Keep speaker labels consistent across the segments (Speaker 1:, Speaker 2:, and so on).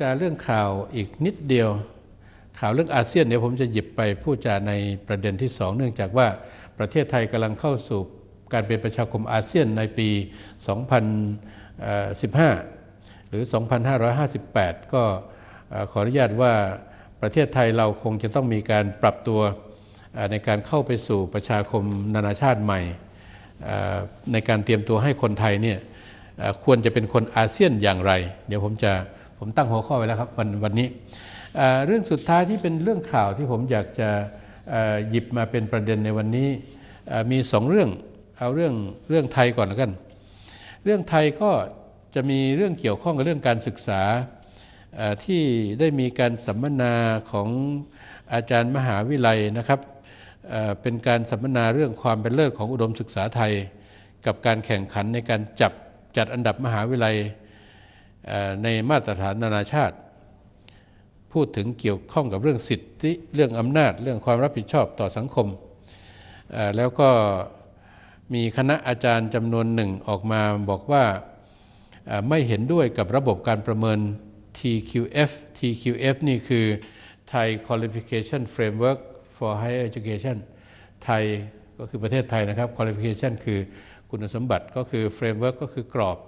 Speaker 1: จะเรื่องข่าวอีกนิดเดียว ข่าวเรื่องอาเซียนเดี๋ยวผมจะหยิบไปพูดจาในประเด็นที่สองเนื่องจากว่าประเทศไทยกำลังเข้าสู่การเป็นประชาคมอาเซียนในปี 2015 หรือ 2558 ก็ขออนุญาตว่าประเทศไทยเราคงจะต้องมีการปรับตัวในการเข้าไปสู่ประชาคมนานาชาติใหม่ ในการเตรียมตัวให้คนไทยเนี่ยควรจะเป็นคนอาเซียนอย่างไร เดี๋ยวผมจะ ผมตั้งหัวข้อไว้แล้วครับวันวันนี้ เรื่องสุดท้ายที่เป็นเรื่องข่าวที่ผมอยากจะหยิบมาเป็นประเด็นในวันนี้มีสองเรื่องเอาเรื่องเรื่องไทยก่อนแล้วกัน เรื่องไทยก็จะมีเรื่องเกี่ยวข้องกับเรื่องการศึกษาที่ได้มีการสัมมนาของอาจารย์มหาวิทยาลัยนะครับเป็นการสัมมนาเรื่องความเป็นเลิศของอุดมศึกษาไทย กับการแข่งขันในการจับจัดอันดับมหาวิทยาลัย ในมาตรฐานนานาชาติ พูดถึงเกี่ยวข้องกับเรื่องสิทธิเรื่องอำนาจเรื่องความรับผิดชอบต่อสังคม แล้วก็มีคณะอาจารย์จำนวนหนึ่งออกมาบอกว่าไม่เห็นด้วยกับระบบการประเมิน TQF TQF นี่คือ Thai Qualification Framework for Higher Education ไทยก็คือประเทศไทยนะครับ Qualification คือคุณสมบัติก็คือ Framework ก็คือกรอบ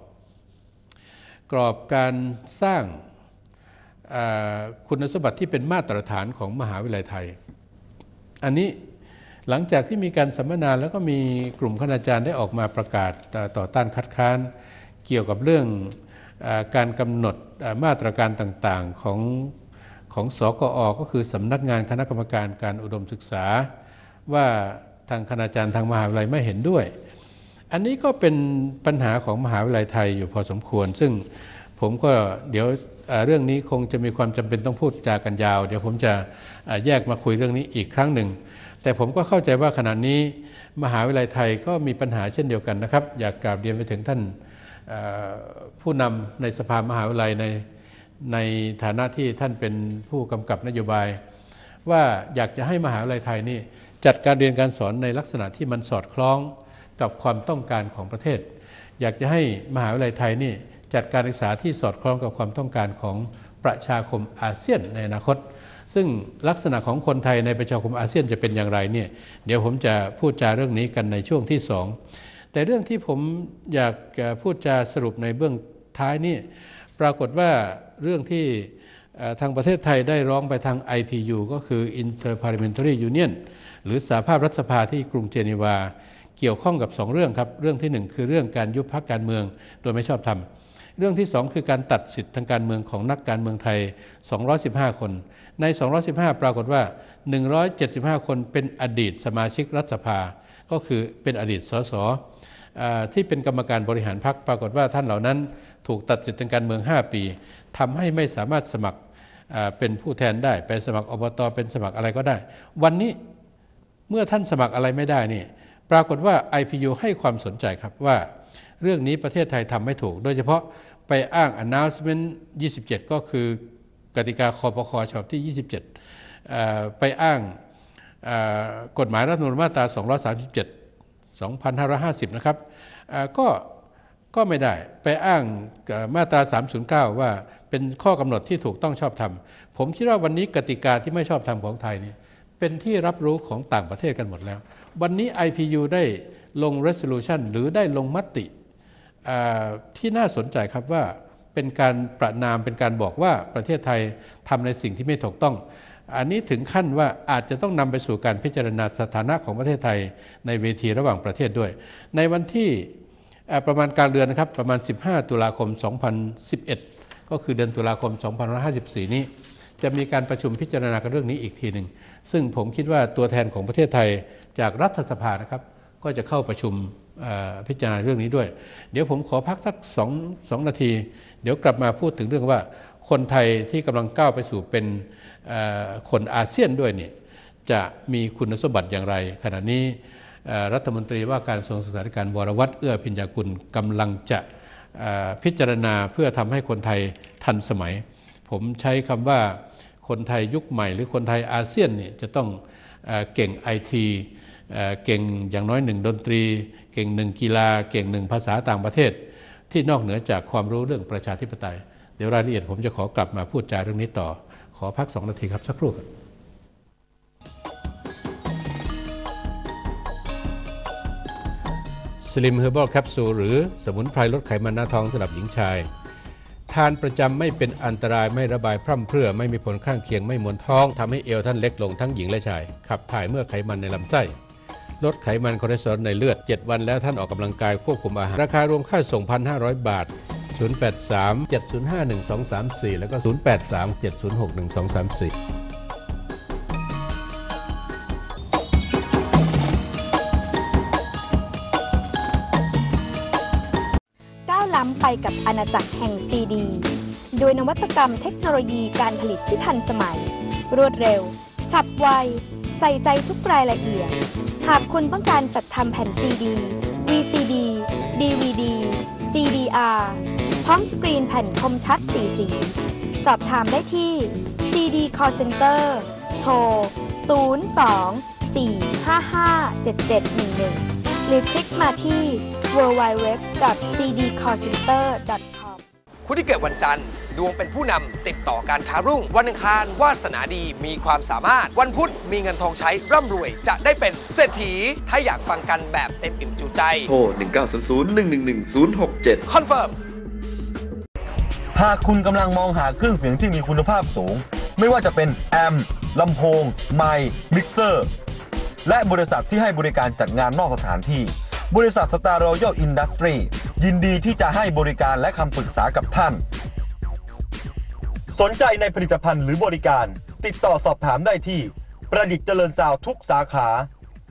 Speaker 1: กรอบการสร้างคุณสมบัติที่เป็นมาตรฐานของมหาวิทยาลัยไทย อันนี้หลังจากที่มีการสัมมนาแล้วก็มีกลุ่มคณาจารย์ได้ออกมาประกาศต่อต้านคัดค้านเกี่ยวกับเรื่องอการกำหนดมาตรการต่างๆของของสกอก็คือสำนักงานคณะกรรมการการอุดมศึกษา ว่าทางคณาจารย์ทางมหาวิทยาลัยไม่เห็นด้วย อันนี้ก็เป็นปัญหาของมหาวิทยาลัยไทยอยู่พอสมควร ซึ่งผมก็เดี๋ยวเรื่องนี้คงจะมีความจำเป็นต้องพูดจากันยาว เดี๋ยวผมจะแยกมาคุยเรื่องนี้อีกครั้งหนึ่ง แต่ผมก็เข้าใจว่าขณะนี้มหาวิทยาลัยไทยก็มีปัญหาเช่นเดียวกันนะครับ อยากกราบเรียนไปถึงท่านผู้นำในสภามหาวิทยาลัยในในฐานะที่ท่านเป็นผู้กำกับนโยบาย ว่าอยากจะให้มหาวิทยาลัยไทยนี่จัดการเรียนการสอนในลักษณะที่มันสอดคล้อง กับความต้องการของประเทศ อยากจะให้มหาวิทยาลัยไทยนี่จัดการศึกษาที่สอดคล้องกับความต้องการของประชาคมอาเซียนในอนาคต ซึ่งลักษณะของคนไทยในประชาคมอาเซียนจะเป็นอย่างไรเนี่ยเดี๋ยวผมจะพูดจาเรื่องนี้กันในช่วงที่สองแต่เรื่องที่ผมอยากพูดจาสรุปในเบื้องท้ายนี่ปรากฏว่าเรื่องที่ทางประเทศไทยได้ร้องไปทาง IPU ก็คือ Interparliamentary Union หรือสาภาพรัฐสภาที่กรุงเจนีวา เกี่ยวข้องกับ 2 เรื่องครับเรื่องที่ 1 คือเรื่องการยุบพักการเมืองโดยไม่ชอบธรรมเรื่องที่ 2 คือการตัดสิทธิทางการเมืองของนักการเมืองไทย 215 คน ใน 215 ปรากฏว่า 175 คนเป็นอดีตสมาชิกรัฐสภา ก็คือเป็นอดีตสสที่เป็นกรรมการบริหารพรรคปรากฏว่าท่านเหล่านั้นถูกตัดสิทธิทางการเมือง 5 ปีทำให้ไม่สามารถสมัครเป็นผู้แทนได้ ไปสมัครอบตเป็นสมัครอะไรก็ได้ วันนี้เมื่อท่านสมัครอะไรไม่ได้นี่ ปรากฏว่า IPU ให้ความสนใจครับว่าเรื่องนี้ประเทศไทยทำไม่ถูก โดยเฉพาะไปอ้าง announcement 27 ก็คือกติกาคอปคอฉบับที่ 27 ไปอ้างกฎหมายรัฐธรรมนูญมาตรา 237 2550 นะครับก็ก็ไม่ได้ไปอ้างมาตรา 309 ว่าเป็นข้อกำหนดที่ถูกต้องชอบธรรม ผมคิดว่าวันนี้กติกาที่ไม่ชอบธรรมของไทยนี่ เป็นที่รับรู้ของต่างประเทศกันหมดแล้ว วันนี้ IPU ได้ลง resolution หรือได้ลงมติที่น่าสนใจครับว่าเป็นการประนามเป็นการบอกว่าประเทศไทยทำในสิ่งที่ไม่ถูกต้อง อันนี้ถึงขั้นว่าอาจจะต้องนำไปสู่การพิจารณาสถานะของประเทศไทยในเวทีระหว่างประเทศด้วย ในวันที่ประมาณกลางเดือนนะครับประมาณ 15 ตุลาคม 2011 ก็คือเดือนตุลาคม 2554 นี้ จะมีการประชุมพิจารณากันเรื่องนี้อีกทีหนึ่งซึ่งผมคิดว่าตัวแทนของประเทศไทยจากรัฐสภานะครับ ก็จะเข้าประชุมพิจารณาเรื่องนี้ด้วย เดี๋ยวผมขอพักสักสองสองนาที เดี๋ยวกลับมาพูดถึงเรื่องว่า คนไทยที่กำลังก้าวไปสู่เป็นคนอาเซียนด้วยเนี่ยจะมีคุณสมบัติอย่างไร ขณะนี้รัฐมนตรีว่าการกระทรวงสถานการวรวัตรเอื้อพิญญากุลกำลังจะพิจารณาเพื่อทำให้คนไทยทันสมัย ผมใช้คำว่าคนไทยยุคใหม่ หรือคนไทยอาเซียนเนี่ยจะต้องเก่งไอทีเก่งอย่างน้อยหนึ่งดนตรี เก่งหนึ่งกีฬา เก่งหนึ่งภาษาต่างประเทศ ที่นอกเหนือจากความรู้เรื่องประชาธิปไตย เดี๋ยวรายละเอียดผมจะขอกลับมาพูดจาเรื่องนี้ต่อ ขอพักสองนาทีครับสักครู่ครับสลิมเฮอร์บอลแคปซูลหรือสมุนไพรลดไขมันหน้าท้องสำหรับหญิงชายานประจำไม่เป็นอันตรายไม่ระบายพร่ำเพรื่อไม่มีผลข้างเคียงไม่มวนท้องทำให้เอวท่านเล็กลงทั้งหญิงและชาย ขับถ่ายเมื่อไขมันในลำไส้ลดไขมันคอเลสเตอรอลในเลือด 7 วันแล้วท่านออกกำลังกายควบคุมอาหาร ราคารวมค่าส่ง 1,500 บาท 083 705 1234 แล้วก็ 083 706 1234
Speaker 2: ไปกับอาณาจักรแห่งซีดี โดยนวัตกรรมเทคโนโลยีการผลิตที่ทันสมัย รวดเร็ว ฉับไว ใส่ใจทุกรายละเอียด หากคุณต้องการจัดทำแผ่นซีดี VCD DVD CDR พร้อมสกรีนแผ่นคมชัดสีสี สอบถามได้ที่ CD Call Center โทร 02 455 7711 หรือคลิกมาที่ www.cdcallcenter.com
Speaker 3: ผู้ที่เกิดวันจันทร์ ดวงเป็นผู้นำติดต่อการค้ารุ่ง วันอังคาร วาสนาดีมีความสามารถ วันพุธมีเงินทองใช้ร่ำรวย จะได้เป็นเศรษฐี ถ้าอยากฟังกันแบบเต็มอิ่มจุใจ
Speaker 4: โทร 1900 111067
Speaker 3: คอนเฟิร์ม
Speaker 5: หากคุณกำลังมองหาเครื่องเสียงที่มีคุณภาพสูง ไม่ว่าจะเป็นแอมป์ลำโพง ไมค์มิกเซอร์ และบริษัทที่ให้บริการจัดงานนอกสถานที่ บริษัทสตาร์รอยัลอินดัสทรียินดีที่จะให้บริการและคำปรึกษากับท่าน สนใจในผลิตภัณฑ์หรือบริการ ติดต่อสอบถามได้ที่ ประดิษฐ์เจริญสาวทุกสาขา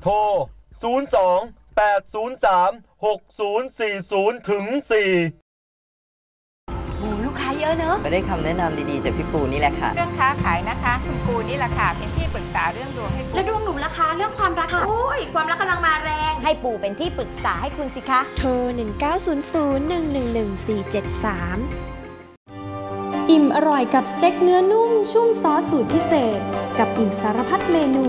Speaker 5: โทร 02 803 6040 ถึง 4
Speaker 6: อะเนอะ
Speaker 7: ก็ได้คำแนะนำดีๆจากพี่ปูนี่แหละค่ะ
Speaker 8: เรื่องค้าขายนะคะคุณปูนี่แหละค่ะเป็นที่ปรึกษาเรื่องดวงให้ปู
Speaker 6: แล้วดวงหนูล่ะคะเรื่องความรักค่ะโอ้ยความรักกำลังมาแรง ให้ปู่เป็นที่ปรึกษาให้คุณสิคะ
Speaker 9: โทร 1900 111473
Speaker 10: อิ่มอร่อยกับสเต็กเนื้อนุ่ม ชุ่มซอสสูตรพิเศษ กับอีกสารพัดเมนู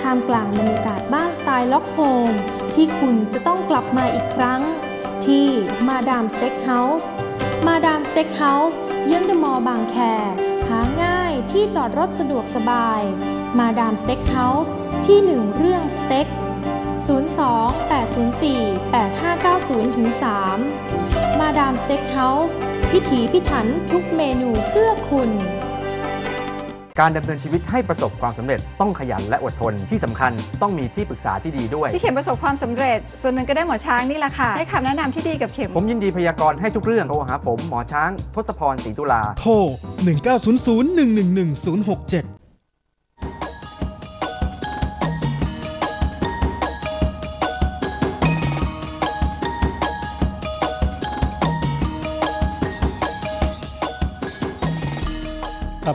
Speaker 10: ท่ามกลางบรรยากาศบ้านสไตล์ล็อกโฮมที่คุณจะต้องกลับมาอีกครั้ง ที่มาดามสเต็กเฮาส์ มาดามสเต็กเฮาส์เยื้องเดอะมอลล์บางแค หาง่ายที่จอดรถสะดวกสบาย มาดามสเต็กเฮาส์ที่หนึ่งเรื่องสเต็ก 02 804 8590ถึง3มาดามสเต็กเฮาส์พิถีพิถันทุกเมนูเพื่อคุณ
Speaker 11: การดำเนินชีวิตให้ประสบความสำเร็จต้องขยันและอดทนที่สำคัญต้องมีที่ปรึกษาที่ดีด้วย
Speaker 8: ที่เข็มประสบความสำเร็จ ส่วนหนึ่งก็ได้หมอช้างนี่แหละค่ะให้คำแนะนำที่ดีกับเข็ม
Speaker 11: ผมยินดีพยากรณ์ให้ทุกเรื่องโทรหาผมหมอช้างทศพรศรีตุลา
Speaker 12: โทร 1900
Speaker 1: 111 067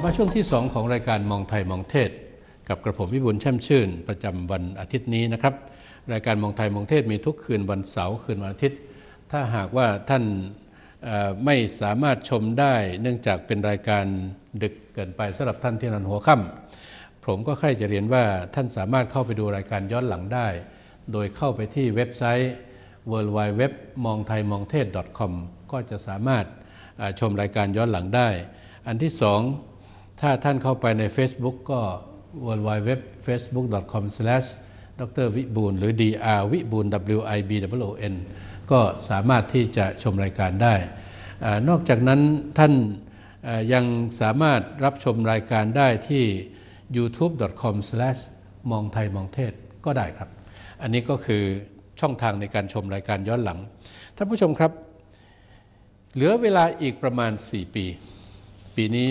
Speaker 1: มาช่วงที่ 2 ของรายการมองไทยมองเทศ กับกระผมวิบูลย์แช่มชื่น ประจำวันอาทิตย์นี้นะครับ รายการมองไทยมองเทศมีทุกคืนวันเสาร์คืนวันอาทิตย์ ถ้าหากว่าท่านไม่สามารถชมได้ เนื่องจากเป็นรายการดึกเกินไปสำหรับท่านที่นอนหัวค่ำผมก็ใคร่จะเรียนว่าท่านสามารถเข้าไปดูรายการย้อนหลังได้ โดยเข้าไปที่เว็บไซต์ w w w m o n g t h a i m o n g t e s c o m ก็จะสามารถชมรายการย้อนหลังได้ อันที่สอง ถ้าท่านเข้าไปใน Facebook ก็ w w w f a c e b o o k c o m ดรวิบูลหรือ dr วิบูล w i b w o n ก็สามารถที่จะชมรายการได้อนอกจากนั้นท่านยังสามารถรับชมรายการได้ที่ youtube.com มองไทยมองเทศก็ได้ครับ อันนี้ก็คือช่องทางในการชมรายการย้อนหลัง ท่านผู้ชมครับ เหลือเวลาอีกประมาณ 4 ปี ปีนี้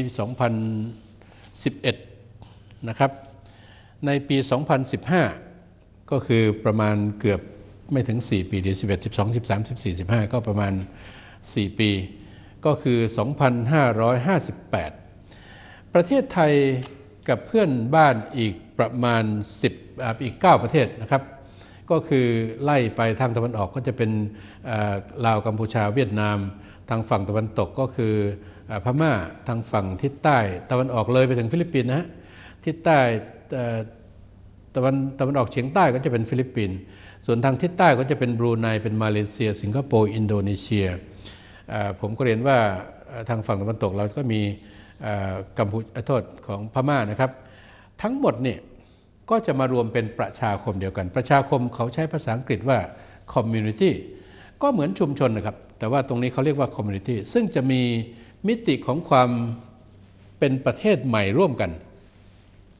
Speaker 1: 2011 นะครับ ในปี 2015 ก็คือประมาณเกือบไม่ถึง 4 ปีเดียว11 12 13 14 15 ก็ประมาณ 4 ปี ก็คือ 2558 ประเทศไทยกับเพื่อนบ้านอีกประมาณ 10 อีก 9 ประเทศนะครับ ก็คือไล่ไปทางตะวันออกก็จะเป็นลาวกัมพูชาเวียดนาม ทางฝั่งตะวันตกก็คือ พม่าทางฝั่งทิศใต้ตะวันออกเลยไปถึงฟิลิปปินส์นะฮะทิศใต้ตะวันตะวันออกเฉียงใต้ก็จะเป็นฟิลิปปินส์ส่วนทางทิศใต้ก็จะเป็นบรูไนเป็นมาเลเซีย สิงคโปร์อินโดนีเซียผมก็เรียนว่าทางฝั่งตะวันตกเราก็มีกัมพูชาโทษของพม่านะครับ ทั้งหมดเนี่ยก็จะมารวมเป็นประชาคมเดียวกัน ประชาคมเขาใช้ภาษาอังกฤษว่า community ก็เหมือนชุมชนนะครับ แต่ว่าตรงนี้เขาเรียกว่า community ซึ่งจะมี มิติของความเป็นประเทศใหม่ร่วมกัน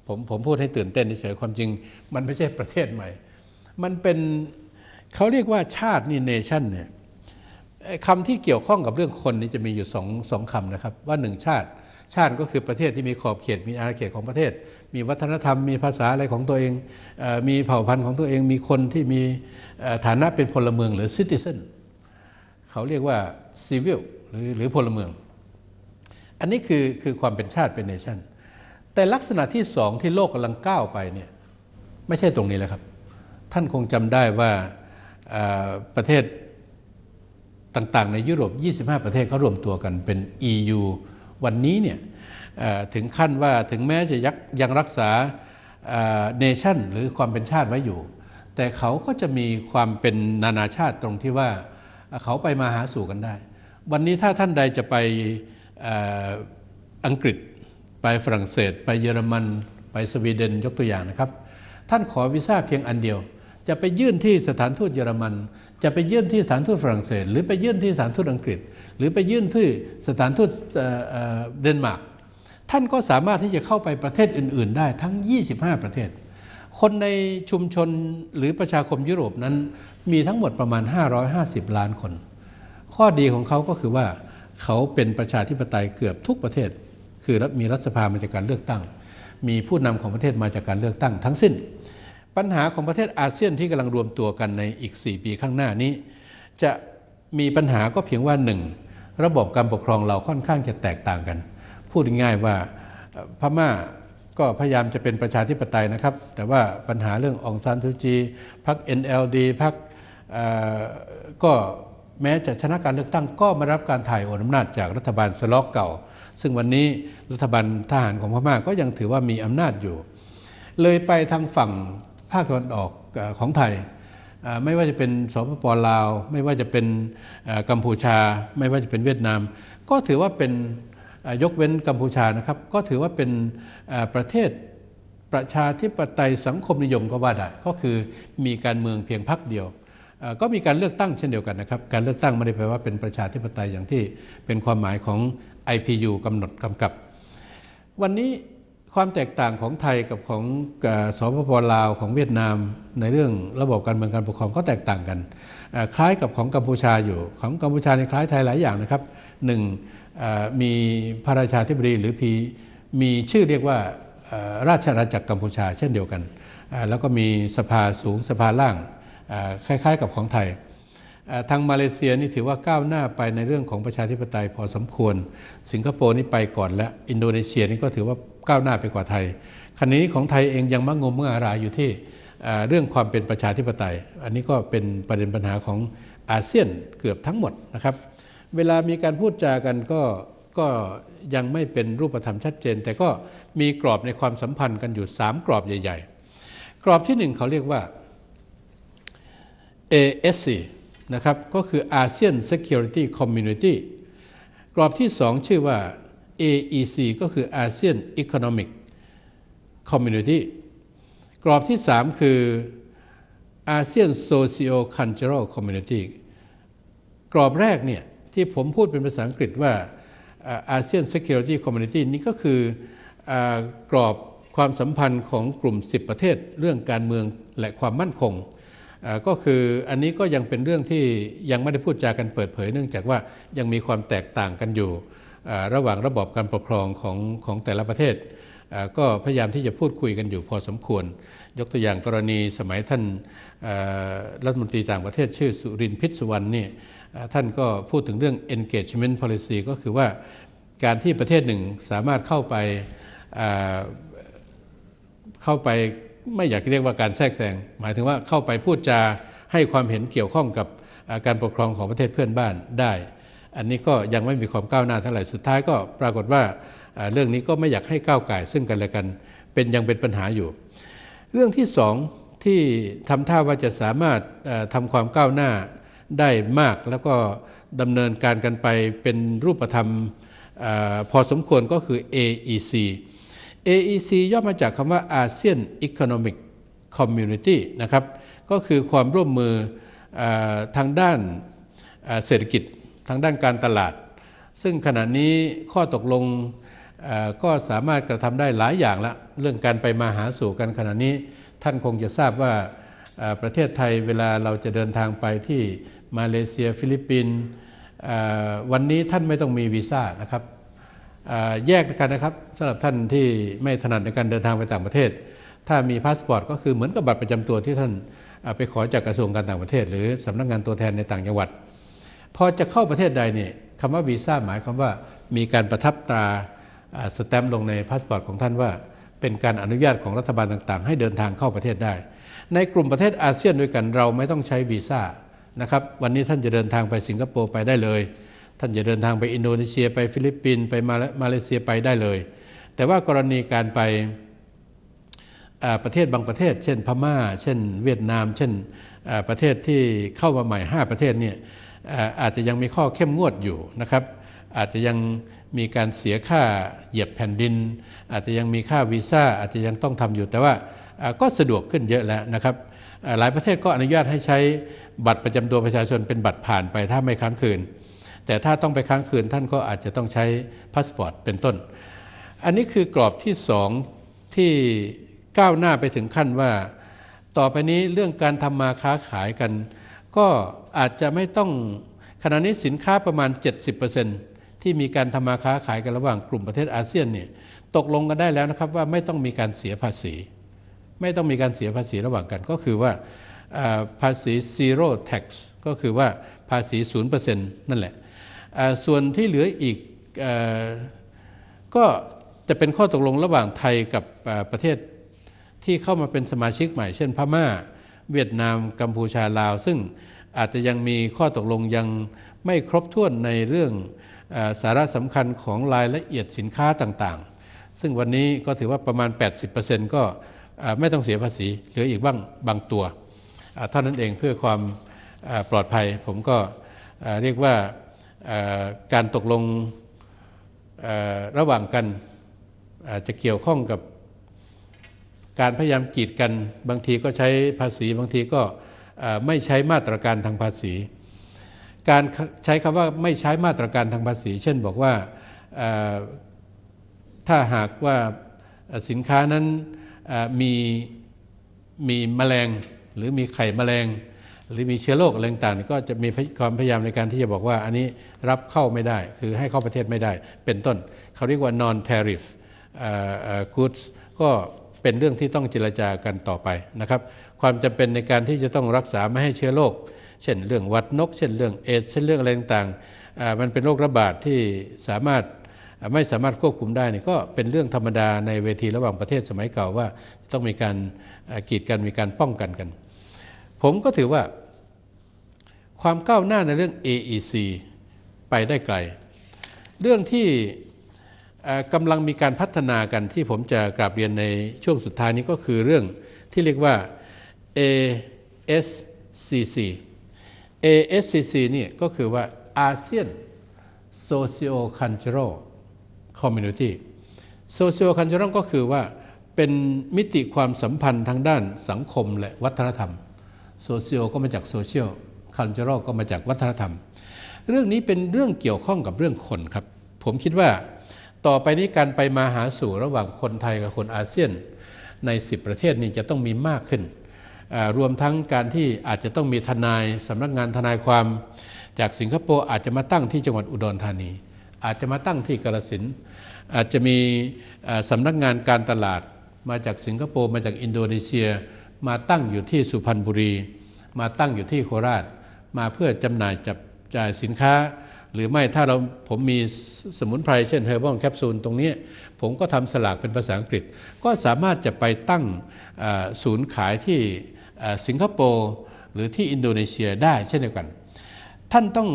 Speaker 1: ผมผมพูดให้ตื่นเต้นเฉยความจริง มันไม่ใช่ประเทศใหม่ มันเป็นเขาเรียกว่าชาตินี่ nation เนี่ยคำที่เกี่ยวข้องกับเรื่องคนนี่จะมีอยู่สองสองคำนะครับ ว่าหนึ่งชาติ ชาติก็คือประเทศที่มีขอบเขตมีอาณาเขตของประเทศ มีวัฒนธรรม มีภาษาอะไรของตัวเองเอมีเผ่าพันธุ์ของตัวเอง มีคนที่มีฐานะเป็นพลเมืองหรือ citizen เขาเรียกว่า civil หรือหรือพลเมือง อันนี้คือคือความเป็นชาติเป็น nation แต่ลักษณะที่สองที่โลกกำลังก้าวไปเนี่ยไม่ใช่ตรงนี้แล้วครับ ท่านคงจำได้ว่าประเทศต่างๆ ในยุโรป 25 ประเทศเขารวมตัวกันเป็น EU วันนี้เนี่ยถึงขั้นว่าถึงแม้จะยักยังรักษาเนชั่นหรือความเป็นชาติไว้อยู่ แต่เขาก็จะมีความเป็นนานาชาติตรงที่ว่าเขาไปมาหาสู่กันได้ วันนี้ถ้าท่านใดจะไป อังกฤษไปฝรั่งเศส ไปเยอรมัน ไปสวีเดนยกตัวอย่างนะครับ ท่านขอวีซ่าเพียงอันเดียว จะไปยื่นที่สถานทูตเยอรมัน จะไปยื่นที่สถานทูตฝรั่งเศส หรือไปยื่นที่สถานทูตอังกฤษ หรือไปยื่นที่สถานทูตเดนมาร์กท่านก็สามารถที่จะเข้าไปประเทศอื่น ๆ ได้ทั้ง 25 ประเทศ คนในชุมชนหรือประชาคมยุโรปนั้นมีทั้งหมดประมาณ 550 ล้านคน ข้อดีของเขาก็คือว่า เขาเป็นประชาธิปไตยเกือบทุกประเทศ คือมีรัฐสภามาจากการเลือกตั้ง มีผู้นำของประเทศมาจากการเลือกตั้งทั้งสิ้น ปัญหาของประเทศอาเซียนที่กำลังรวมตัวกันในอีก 4 ปีข้างหน้านี้ จะมีปัญหาก็เพียงว่าหนึ่งระบบการปกครองเราค่อนข้างจะแตกต่างกัน พูดง่ายว่าพม่าก็พยายามจะเป็นประชาธิปไตยนะครับ แต่ว่าปัญหาเรื่ององซานซูจีพรรค NLD พรรคก็ แม้จะชนะการเลือกตั้งก็มารับการถ่ายโอนอำนาจจากรัฐบาลสล็อกเก่า ซึ่งวันนี้รัฐบาลทหารของพม่าก็ยังถือว่ามีอำนาจอยู่ เลยไปทางฝั่งภาคตะวันออกของไทย ไม่ว่าจะเป็นสปปลาว ไม่ว่าจะเป็นกัมพูชา ไม่ว่าจะเป็นเวียดนาม ก็ถือว่าเป็นยกเว้นกัมพูชานะครับ ก็ถือว่าเป็นประเทศประชาธิปไตยสังคมนิยมก็ว่าได้ก็คือมีการเมืองเพียงพรรคเดียว ก็มีการเลือกตั้งเช่นเดียวกันนะครับ การเลือกตั้งไม่ได้แปลว่าเป็นประชาธิปไตยอย่างที่เป็นความหมายของ IPU กำหนดกำกับ วันนี้ความแตกต่างของไทยกับของสปปลาวของเวียดนาม ในเรื่องระบบการเมืองการปกครองก็แตกต่างกัน คล้ายกับของกัมพูชาอยู่ของกัมพูชาในคล้ายไทยหลายอย่างนะครับหนึ่งมีพระราชาธิบดีหรือพีมีชื่อเรียกว่าราชอาณาจักรกัมพูชาเช่นเดียวกัน แล้วก็มีสภาสูงสภาล่าง คล้ายๆ กับของไทยทางมาเลเซียนี่ถือว่าก้าวหน้าไปในเรื่องของประชาธิปไตยพอสมควร สิงคโปร์นี่ไปก่อนและอินโดนีเซียนี่ก็ถือว่าก้าวหน้าไปกว่าไทยขณะนี้ของไทยเองยังมักงมงารายอยู่ที่เรื่องความเป็นประชาธิปไตย อันนี้ก็เป็นประเด็นปัญหาของอาเซียนเกือบทั้งหมดนะครับ เวลามีการพูดจากันก็ก็ยังไม่เป็นรูปธรรมชัดเจน แต่ก็มีกรอบในความสัมพันธ์กันอยู่ 3 กรอบใหญ่ ๆ กรอบที่หนึ่งเขาเรียกว่า ASC นะครับก็คือ ASEAN Security Community กรอบที่ 2 ชื่อว่า AEC ก็คือ ASEAN Economic Community กรอบที่ 3 คือ ASEAN Socio Cultural Community กรอบแรกเนี่ยที่ผมพูดเป็นภาษาอังกฤษว่าอาเซียน Security Community นี่ก็คืออกรอบความสัมพันธ์ของกลุ่ม 10 ประเทศ เรื่องการเมืองและความมั่นคง ก็คืออันนี้ก็ยังเป็นเรื่องที่ยังไม่ได้พูดจากันเปิดเผย เนื่องจากว่ายังมีความแตกต่างกันอยู่ ระหว่างระบอบการปกครองของของแต่ละประเทศ ก็พยายามที่จะพูดคุยกันอยู่พอสมควร ยกตัวอย่างกรณีสมัยท่านรัฐมนตรีต่างประเทศชื่อสุรินทร์พิษสุวรรณนี่ท่านก็พูดถึงเรื่อง engagement policy ก็คือว่าการที่ประเทศหนึ่งสามารถเข้าไปเข้าไป ไม่อยากเรียกว่าการแทรกแซงหมายถึงว่าเข้าไปพูดจาให้ความเห็นเกี่ยวข้องกับการปกครองของประเทศเพื่อนบ้านได้ อันนี้ก็ยังไม่มีความก้าวหน้าเท่าไหร่สุดท้ายก็ปรากฏว่าเรื่องนี้ก็ไม่อยากให้ก้าวไก่ซึ่งกันและกันเป็นยังเป็นปัญหาอยู่ เรื่องที่สองที่ทำท่าว่าจะสามารถทำความก้าวหน้าได้มาก แล้วก็ดำเนินการกันไปเป็นรูปธรรมอพอสมควรก็คือ AEC AEC ย่อมาจากคำว่า ASEAN Economic Community นะครับ ก็คือความร่วมมืออทางด้านเศรษฐกิจทางด้านการตลาด ซึ่งขณะนี้ข้อตกลงก็สามารถกระทำได้หลายอย่างละ เรื่องการไปมาหาสู่กันขณะนี้ ท่านคงจะทราบว่าประเทศไทยเวลาเราจะเดินทางไปที่มาเลเซีย ฟิลิปปินส์วันนี้ท่านไม่ต้องมีวีซ่านะครับ แยกกันนะครับสำหรับท่านที่ไม่ถนัดในการเดินทางไปต่างประเทศ ถ้ามีพาสปอร์ตก็คือเหมือนกับบัตรประจำตัวที่ท่านไปขอจากกระทรวงการต่างประเทศ หรือสำนักงานตัวแทนในต่างจังหวัด พอจะเข้าประเทศใดเนี่ยคำว่าวีซ่าหมายความว่ามีการประทับตราสแตมป์ลงในพาสปอร์ตของท่านว่า เป็นการอนุญาตของรัฐบาลต่างๆ ให้เดินทางเข้าประเทศได้ ในกลุ่มประเทศอาเซียนด้วยกันเราไม่ต้องใช้วีซ่านะครับวันนี้ท่านจะเดินทางไปสิงคโปร์ไปได้เลย ท่านจะเดินทางไปอินโดนีเซียไปฟิลิปปินส์ไปมาเลมาเลเซียไปได้เลย แต่ว่ากรณีการไปประเทศบางประเทศ เช่นพม่า เช่น เวียดนาม เช่นประเทศที่เข้ามาใหม่ 5 ประเทศเนี่ยอาจจะยังมีข้อเข้มงวดอยู่นะครับ อาจจะยังมีการเสียค่าเหยียบแผ่นดิน อาจจะยังมีค่าวีซ่าอาจจะยังต้องทำอยู่แต่ว่าก็สะดวกขึ้นเยอะแล้วนะครับหลายประเทศก็อนุญาตให้ใช้บัตรประจำตัวประชาชนเป็นบัตรผ่านไปถ้าไม่ค้างคืน แต่ถ้าต้องไปค้างคืนท่านก็อาจจะต้องใช้พาสปอร์ตเป็นต้น อันนี้คือกรอบที่สองที่ก้าวหน้าไปถึงขั้นว่า ต่อไปนี้เรื่องการทำมาค้าขายกัน ก็อาจจะไม่ต้องขณะนี้สินค้าประมาณ 70%ที่มีการทำมาค้าขายกันระหว่างกลุ่มประเทศอาเซียนเนี่ยตกลงกันได้แล้วนะครับว่าไม่ต้องมีการเสียภาษี ไม่ต้องมีการเสียภาษีระหว่างกันก็คือว่าภาษี zero tax ก็คือว่าภาษี0%นั่นแหละส่วนที่เหลืออีกอก็จะเป็นข้อตกลงระหว่างไทยกับประเทศที่เข้ามาเป็นสมาชิกใหม่ เช่นพม่า เวียดนามกัมพูชาลาว ซึ่งอาจจะยังมีข้อตกลงยังไม่ครบถ้วนในเรื่องอสาระสำคัญของรายละเอียดสินค้าต่างๆ ซึ่งวันนี้ก็ถือว่าประมาณ 80%ก็ไม่ต้องเสียภาษีเหลืออีกบ้างบางตัวเท่านั้นเองเพื่อความ ปลอดภัย ผมก็เรียกว่าการตกลงระหว่างกันอาจจะเกี่ยวข้องกับการพยายามกีดกัน บางทีก็ใช้ภาษีบางทีก็ไม่ใช้มาตรการทางภาษี การใช้คำว่าไม่ใช้มาตรการทางภาษี เช่นบอกว่าถ้าหากว่าสินค้านั้นมีมีแมลงหรือมีไข่แมลง หรือมีเชื้อโรคอะไรต่างๆก็จะมีความพยายามในการที่จะบอกว่าอันนี้รับเข้าไม่ได้ คือให้เข้าประเทศไม่ได้ เป็นต้น เขาเรียกว่า non tariff goods ก็เป็นเรื่องที่ต้องเจรจากันต่อไปนะครับ ความจำเป็นในการที่จะต้องรักษาไม่ให้เชื้อโรค เช่นเรื่องวัดนก เช่นเรื่องเอดส์เช่นเรื่องอะไรต่างๆ มันเป็นโรคระบาดที่สามารถไม่สามารถควบคุมได้นี่ก็เป็นเรื่องธรรมดาในเวทีระหว่างประเทศสมัยเก่าว่า ต้องมีการกีดกันมีการป้องกันกัน ผมก็ถือว่า ความก้าวหน้าในเรื่อง AEC ไปได้ไกล เรื่องที่กำลังมีการพัฒนากันที่ผมจะกราบเรียนในช่วงสุดท้ายนี้ก็คือเรื่องที่เรียกว่า ASCC ASCC นี่ก็คือว่า ASEAN Socio Cultural Community Socio Cultural ก็คือว่าเป็นมิติความสัมพันธ์ทางด้านสังคมและวัฒนธรรม Socio ก็มาจาก Social Cultural ก็มาจากวัฒนธรรม เรื่องนี้เป็นเรื่องเกี่ยวข้องกับเรื่องคนครับ ผมคิดว่าต่อไปนี้การไปมาหาสู่ระหว่างคนไทยกับคนอาเซียน ใน 10 ประเทศนี้จะต้องมีมากขึ้น รวมทั้งการที่อาจจะต้องมีทนายสำนักงานทนายความจากสิงคโปร์อาจจะมาตั้งที่จังหวัดอุดรธานี อาจจะมาตั้งที่กาฬสินอาจจะมีสำนักงานการตลาดมาจากสิงคโปร์มาจากอินโดนีเซีย มาตั้งอยู่ที่สุพรรณบุรี มาตั้งอยู่ที่โคราช มาเพื่อจำหน่ายจับจ่ายสินค้า หรือไม่ถ้าเราผมมีสมุนไพรเช่นเฮอร์บอลแคปซูลตรงนี้ ผมก็ทำสลากเป็นภาษาอังกฤษ ก็สามารถจะไปตั้งศูนย์ขายที่สิงคโปร์หรือที่อินโดนีเซียได้เช่นเดียวกัน ท่านต้อง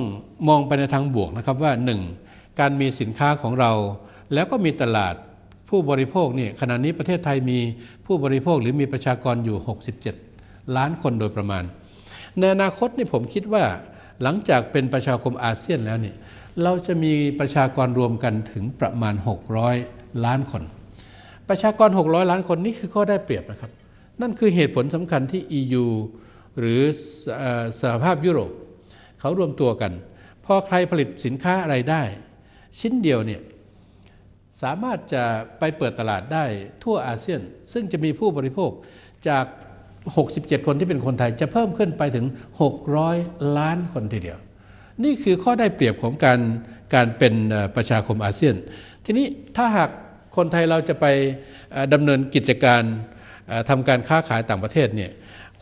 Speaker 1: มองไปในทางบวกนะครับว่า 1. การมีสินค้าของเราแล้วก็มีตลาด ผู้บริโภคนี่ขณะนี้ประเทศไทยมีผู้บริโภคหรือมีประชากรอยู่ 67 ล้านคนโดยประมาณ ในอนาคตนี่ผมคิดว่า หลังจากเป็นประชาคมอาเซียนแล้วเนี่ยเราจะมีประชากรรวมกันถึงประมาณ 600 ล้านคน ประชากร 600 ล้านคนนี่คือข้อได้เปรียบนะครับ นั่นคือเหตุผลสำคัญที่ EU หรือเอ่อสหภาพยุโรป เขารวมตัวกัน พอใครผลิตสินค้าอะไรได้ ชิ้นเดียวเนี่ย สามารถจะไปเปิดตลาดได้ทั่วอาเซียน ซึ่งจะมีผู้บริโภคจาก 67 คนที่เป็นคนไทยจะเพิ่มขึ้นไปถึง 600 ล้านคนทีเดียว นี่คือข้อได้เปรียบของการการเป็นประชาคมอาเซียน ทีนี้ถ้าหากคนไทยเราจะไปดำเนินกิจการทำการค้าขายต่างประเทศเนี่ย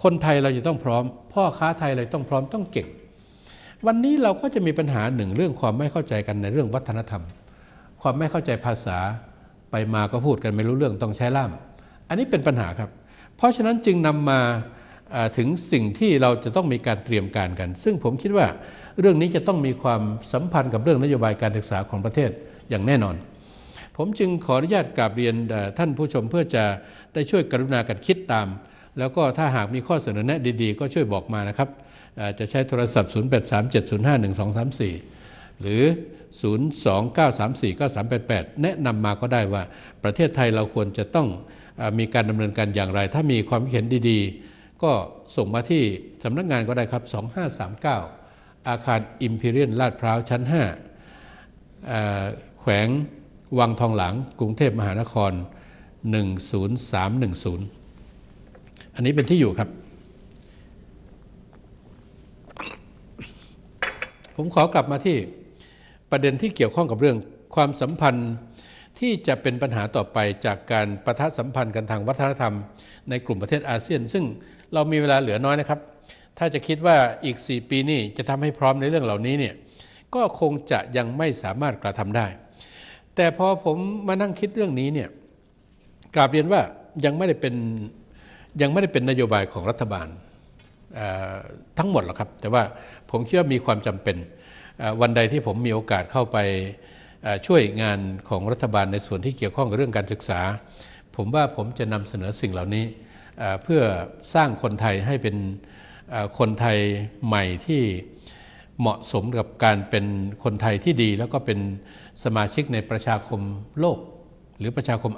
Speaker 1: คนไทยเราจะต้องพร้อม พ่อค้าไทยเราต้องพร้อมต้องเก่ง วันนี้เราก็จะมีปัญหาหนึ่งเรื่องความไม่เข้าใจกันในเรื่องวัฒนธรรม ความไม่เข้าใจภาษาไปมาก็พูดกันไม่รู้เรื่องต้องใช้ล่าม อันนี้เป็นปัญหาครับ เพราะฉะนั้นจึงนำมาถึงสิ่งที่เราจะต้องมีการเตรียมการกัน ซึ่งผมคิดว่าเรื่องนี้จะต้องมีความสัมพันธ์กับเรื่องนโยบายการศึกษาของประเทศอย่างแน่นอน ผมจึงขออนุญาตกราบเรียนท่านผู้ชมเพื่อจะได้ช่วยกรุณากันคิดตาม แล้วก็ถ้าหากมีข้อเสนอแนะดีๆ ก็ช่วยบอกมานะครับ จะใช้โทรศัพท์ 0837051234 หรือ 029349388 แนะนำมาก็ได้ว่าประเทศไทยเราควรจะต้องอมีการดำเนินการอย่างไร ถ้ามีความเห็นดีๆ ก็ส่งมาที่สำนักงานก็ได้ครับ 2539 อาคาร Imperial ลาดพร้าวชั้น 5 แขวงวังทองหลางกรุงเทพมหานคร 10310 อันนี้เป็นที่อยู่ครับ ผมขอกลับมาที่ ประเด็นที่เกี่ยวข้องกับเรื่องความสัมพันธ์ที่จะเป็นปัญหาต่อไปจากการประทะสัมพันธ์กันทางวัฒนธรรม ในกลุ่มประเทศอาเซียน ซึ่งเรามีเวลาเหลือน้อยนะครับ ถ้าจะคิดว่าอีก 4 ปีนี้จะทำให้พร้อมในเรื่องเหล่านี้เนี่ยก็คงจะยังไม่สามารถกระทำได้ แต่พอผมมานั่งคิดเรื่องนี้เนี่ยกราบเรียนว่ายังไม่ได้เป็นยังไม่ได้เป็นนโยบายของรัฐบาลทั้งหมดหรอกครับ แต่ว่าผมคิดว่ามีความจำเป็น วันใดที่ผมมีโอกาสเข้าไปช่วยงานของรัฐบาลในส่วนที่เกี่ยวข้องกับเรื่องการศึกษา ผมว่าผมจะนำเสนอสิ่งเหล่านี้เพื่อสร้างคนไทยให้เป็นคนไทยใหม่ที่เหมาะสมกับการเป็นคนไทยที่ดี แล้วก็เป็นสมาชิกในประชาคมโลก หรือประชาคม